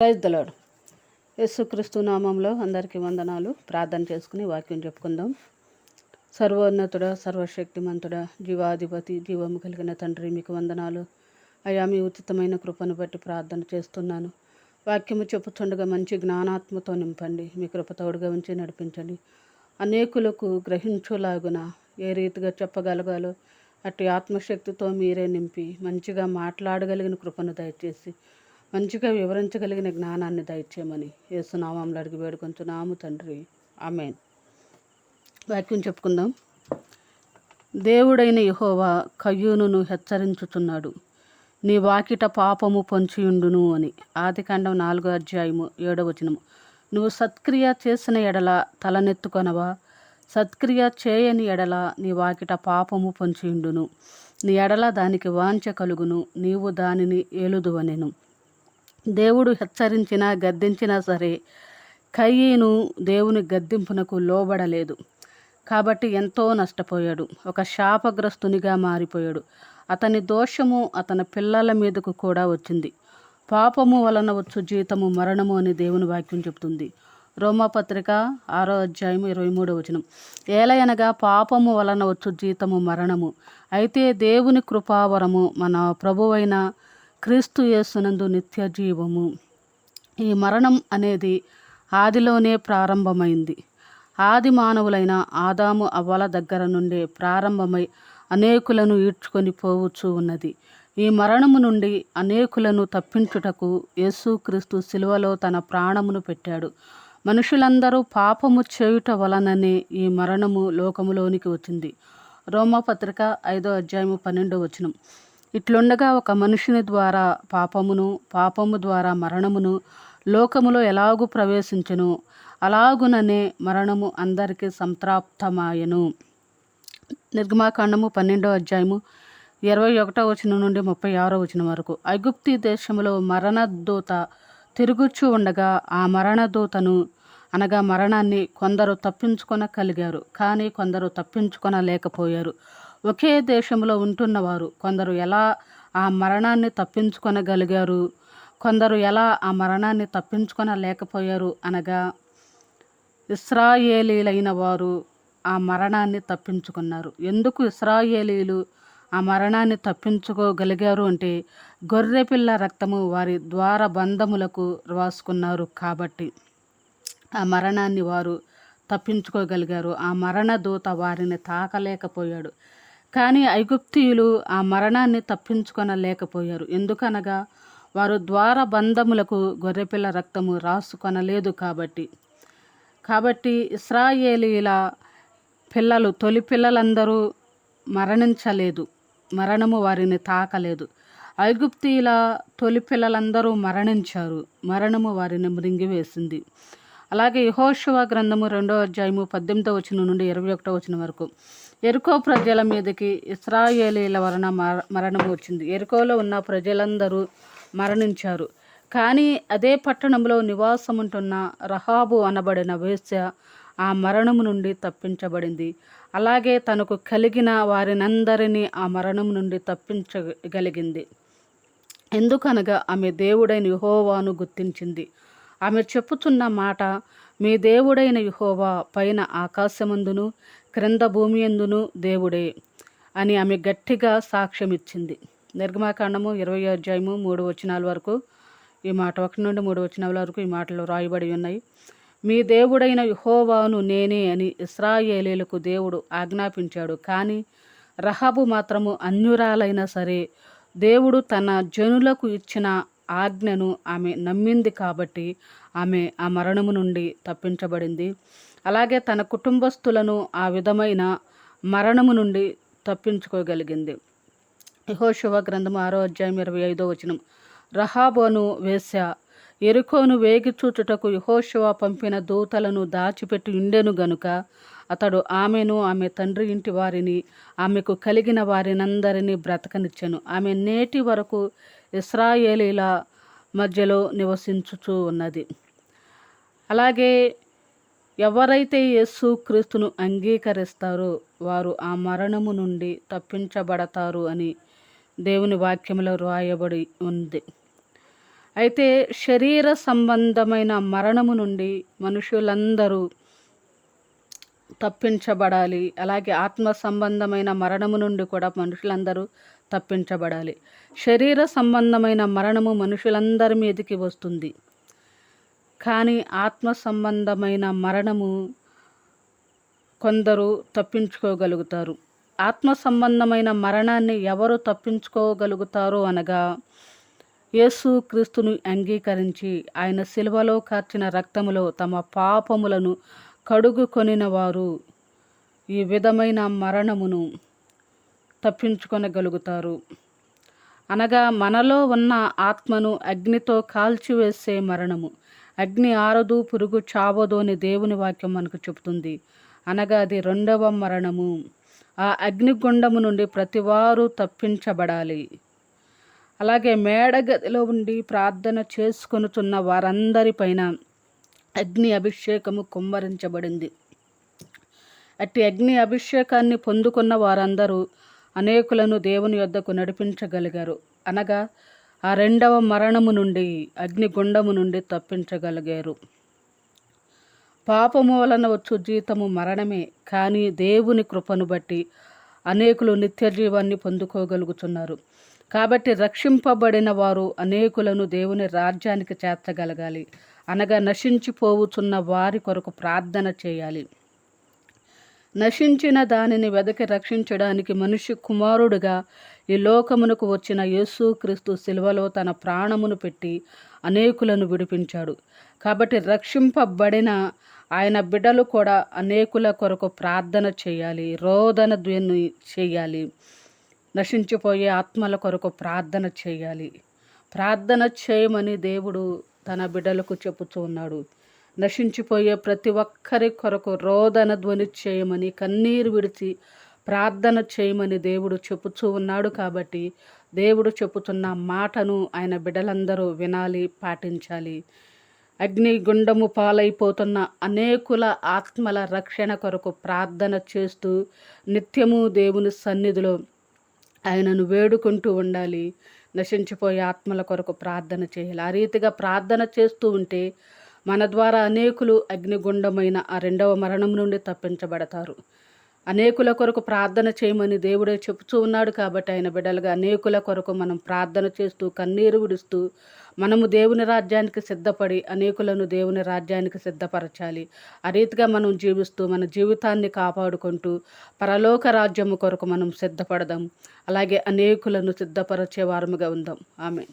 ప్రైజ్దలాడు యేసుక్రీస్తు నామంలో అందరికీ వందనాలు. ప్రార్థన చేసుకుని వాక్యం చెప్పుకుందాం. సర్వోన్నతుడ సర్వశక్తిమంతుడ జీవాధిపతి జీవము కలిగిన తండ్రి మీకు వందనాలు. అయా మీ ఉచితమైన కృపను బట్టి ప్రార్థన చేస్తున్నాను. వాక్యము చెప్పుతుండగా మంచి జ్ఞానాత్మతో నింపండి. మీ కృపతోడుగా ఉంచి నడిపించండి. అనేకులకు గ్రహించులాగున ఏ రీతిగా చెప్పగలగాలో అట్టి ఆత్మశక్తితో మీరే నింపి మంచిగా మాట్లాడగలిగిన కృపను దయచేసి మంచిగా వివరించగలిగిన జ్ఞానాన్ని దయచేయమని యేసునామంలో అడిగి వేడుకొంచున్నాము తండ్రి. ఆమెన్. వాక్యం చెప్పుకుందాం. దేవుడైన యహోవా కయ్యూనును హెచ్చరించుచున్నాడు. నీ వాకిట పాపము పొంచియుండును అని. ఆదికాండం నాలుగో అధ్యాయము ఏడవచనము నువ్వు సత్క్రియ చేసిన ఎడల తలనెత్తుకొనవా? సత్క్రియ చేయని ఎడల నీ వాకిట పాపము పొంచియుండును. నీ ఎడల దానికి వాంఛ కలుగును. నీవు దానిని ఏలుదువనెను. దేవుడు హెచ్చరించినా గద్దించినా సరే కయ్యను దేవుని గద్దింపునకు లోబడలేదు. కాబట్టి ఎంతో నష్టపోయాడు. ఒక శాపగ్రస్తునిగా మారిపోయాడు. అతని దోషము అతని పిల్లల మీదకు కూడా వచ్చింది. పాపము వలన వచ్చు జీతము మరణము అని దేవుని వాక్యం చెబుతుంది రోమాపత్రిక ఆరో అధ్యాయం ఇరవై మూడో వచనం. ఏలయనగా పాపము వలన వచ్చు జీతము మరణము. అయితే దేవుని కృపావరము మన ప్రభువైన క్రీస్తు యేసునందు నిత్య జీవము. ఈ మరణం అనేది ఆదిలోనే ప్రారంభమైంది. ఆది మానవులైన ఆదాము అవ్వల దగ్గర నుండే ప్రారంభమై అనేకులను ఈడ్చుకొని పోవచ్చు ఉన్నది. ఈ మరణము నుండి అనేకులను తప్పించుటకు యేసుక్రీస్తు శిలువలో తన ప్రాణమును పెట్టాడు. మనుషులందరూ పాపము చేయుట వలననే ఈ మరణము లోకములోనికి వచ్చింది. రోమపత్రిక ఐదో అధ్యాయము పన్నెండో వచనం. ఇట్లుండగా ఒక మనుషుని ద్వారా పాపమును పాపము ద్వారా మరణమును లోకములో ఎలాగూ ప్రవేశించును అలాగుననే మరణము అందరికీ సంప్రాప్తమాయను నిర్గమాకాండము పన్నెండో అధ్యాయము ఇరవై ఒకటో వచనం నుండి ముప్పై ఆరో వచనం వరకు. ఐగుప్తి దేశంలో మరణదూత తిరుగుచూ ఉండగా ఆ మరణదూతను అనగా మరణాన్ని కొందరు తప్పించుకొనగలిగారు. కానీ కొందరు తప్పించుకొనలేకపోయారు. ఒకే దేశంలో ఉంటున్నవారు. కొందరు ఎలా ఆ మరణాన్ని తప్పించుకొనగలిగారు? కొందరు ఎలా ఆ మరణాన్ని తప్పించుకొనలేకపోయారు అనగా ఇస్రాయేలీలైన వారు ఆ మరణాన్ని తప్పించుకున్నారు. ఎందుకు ఇస్రాయేలీలు ఆ మరణాన్ని తప్పించుకోగలిగారు అంటే గొర్రెపిల్ల రక్తము వారి ద్వార బంధములకు రాసుకున్నారు కాబట్టి ఆ మరణాన్ని వారు తప్పించుకోగలిగారు. ఆ మరణ దూత వారిని తాకలేకపోయాడు. కానీ ఐగుప్తియులు ఆ మరణాన్ని తప్పించుకొనలేకపోయారు. ఎందుకనగా వారు ద్వార బంధములకు గొర్రెపిల్ల రక్తము రాసుకొనలేదు కాబట్టి. కాబట్టి ఇస్రాయేలీల పిల్లలు తొలి పిల్లలందరూ మరణించలేదు. మరణము వారిని తాకలేదు. ఐగుప్తియుల తొలి పిల్లలందరూ మరణించారు. మరణము వారిని మృంగివేసింది. అలాగే యహోశివ గ్రంథము రెండో అధ్యాయము పద్దెనిమిదో వచనం నుండి ఇరవై ఒకటో వచనం వరకు. ఎరుకో ప్రజల మీదకి ఇస్రాయేలీల వలన మర- మరణం వచ్చింది ఎరుకోలో ఉన్న ప్రజలందరూ మరణించారు. కానీ అదే పట్టణంలో నివాసముంటున్న రహాబు అనబడిన వేశ్య ఆ మరణము నుండి తప్పించబడింది. అలాగే తనకు కలిగిన వారినందరినీ ఆ మరణం నుండి తప్పించగలిగింది. ఎందుకనగా ఆమె దేవుడైన యుహోవాను గుర్తించింది. ఆమె చెప్పుతున్న మాట మీ దేవుడైన యుహోవా పైన ఆకాశమందును క్రింద భూమి ఎందును దేవుడే అని ఆమె గట్టిగా సాక్ష్యమిచ్చింది. నిర్గమాకాండము ఇరవై అధ్యాయము మూడు వచనాల వరకు ఈ మాట ఒకటి నుండి మూడు వచనాల వరకు ఈ మాటలు రాయబడి ఉన్నాయి. మీ దేవుడైన యహోవాను నేనే అని ఇస్రాయేలీలకు దేవుడు ఆజ్ఞాపించాడు. కానీ రహాబు మాత్రము అన్యురాలైనా సరే దేవుడు తన జనులకు ఇచ్చిన ఆజ్ఞను ఆమె నమ్మింది కాబట్టి ఆమె ఆ మరణము నుండి తప్పించబడింది. అలాగే తన కుటుంబస్తులను ఆ విధమైన మరణము నుండి తప్పించుకోగలిగింది. యెహోషువ గ్రంథం ఆరో అధ్యాయం ఇరవై ఐదో వచనం. రహాబోను వేశ్య ఎరుకోను వేగి చూచుటకు యహోశివ పంపిన దూతలను దాచిపెట్టి ఉండెను గనుక అతడు ఆమెను ఆమె తండ్రి ఇంటి వారిని ఆమెకు కలిగిన వారినందరినీ బ్రతకనిచ్చాను. ఆమె నేటి వరకు ఇస్రాయేలీల మధ్యలో నివసించుచూ ఉన్నది. అలాగే ఎవరైతే యేసు క్రీస్తును అంగీకరిస్తారో వారు ఆ మరణము నుండి తప్పించబడతారు అని దేవుని వాక్యంలో రాయబడి ఉంది. అయితే శరీర సంబంధమైన మరణము నుండి మనుషులందరూ తప్పించబడాలి. అలాగే ఆత్మ సంబంధమైన మరణము నుండి కూడా మనుషులందరూ తప్పించబడాలి. శరీర సంబంధమైన మరణము మనుషులందరి మీదకి వస్తుంది. కానీ ఆత్మ సంబంధమైన మరణము కొందరు తప్పించుకోగలుగుతారు. ఆత్మ సంబంధమైన మరణాన్ని ఎవరు తప్పించుకోగలుగుతారు అనగా యేసు క్రీస్తును అంగీకరించి ఆయన శిలువలో కార్చిన రక్తములో తమ పాపములను కడుగు కొనినవారు ఈ విధమైన మరణమును తప్పించుకొనగలుగుతారు. అనగా మనలో ఉన్న ఆత్మను అగ్నితో కాల్చివేసే మరణము. అగ్ని ఆరదు పురుగు చావదు అని దేవుని వాక్యం మనకు చెబుతుంది. అనగా అది రెండవ మరణము. ఆ అగ్నిగుండము నుండి ప్రతివారు తప్పించబడాలి. అలాగే మేడగదిలో ఉండి ప్రార్థన చేసుకొనుతున్న వారందరిపైన అగ్ని అభిషేకము కుమ్మరించబడింది. అట్టి అగ్ని అభిషేకాన్ని పొందుకున్న వారందరూ అనేకులను దేవుని యొద్దకు నడిపించగలిగారు. అనగా ఆ రెండవ మరణము నుండి అగ్నిగుండము నుండి తప్పించగలిగారు. పాపము వలన వచ్చు జీతము మరణమే కానీ దేవుని కృపను బట్టి అనేకులు నిత్య జీవాన్ని పొందుకోగలుగుతున్నారు. కాబట్టి రక్షింపబడిన వారు అనేకులను దేవుని రాజ్యానికి చేర్చగలగాలి. అనగా నశించిపోవుచున్న వారి కొరకు ప్రార్థన చేయాలి. నశించిన దానిని వెదకి రక్షించడానికి మనిషి కుమారుడుగా ఈ లోకమునకు వచ్చిన యేసుక్రీస్తు శిల్వలో తన ప్రాణమును పెట్టి అనేకులను విడిపించాడు. కాబట్టి రక్షింపబడిన ఆయన బిడ్డలు కూడా అనేకుల కొరకు ప్రార్థన చేయాలి. రోదన ధ్వని చేయాలి. నశించిపోయే ఆత్మల కొరకు ప్రార్థన చేయాలి. ప్రార్థన చేయమని దేవుడు తన బిడ్డలకు చెప్పుతూ ఉన్నాడు. నశించిపోయే ప్రతి ఒక్కరి కొరకు రోదన ధ్వని చేయమని కన్నీరు విడిచి ప్రార్థన చేయమని దేవుడు చెప్పుతూ ఉన్నాడు కాబట్టి దేవుడు చెప్పుతున్న మాటను ఆయన బిడ్డలందరూ వినాలి పాటించాలి. అగ్ని గుండము పాలైపోతున్న అనేకుల ఆత్మల రక్షణ కొరకు ప్రార్థన చేస్తూ నిత్యము దేవుని సన్నిధిలో ఆయనను వేడుకుంటూ ఉండాలి. నశించిపోయే ఆత్మల కొరకు ప్రార్థన చేయాలి. ఆ రీతిగా ప్రార్థన చేస్తూ ఉంటే మన ద్వారా అనేకులు అగ్నిగుండమైన ఆ రెండవ మరణం నుండి తప్పించబడతారు. అనేకుల కొరకు ప్రార్థన చేయమని దేవుడే చెప్తూ ఉన్నాడు కాబట్టి ఆయన బిడ్డలుగా అనేకుల కొరకు మనం ప్రార్థన చేస్తూ కన్నీరు విడుస్తూ మనము దేవుని రాజ్యానికి సిద్ధపడి అనేకులను దేవుని రాజ్యానికి సిద్ధపరచాలి. ఆ రీతిగా మనం జీవిస్తూ మన జీవితాన్ని కాపాడుకుంటూ పరలోక రాజ్యము కొరకు మనం సిద్ధపడదాం. అలాగే అనేకులను సిద్ధపరచే వారముగా ఉందాం. ఆమె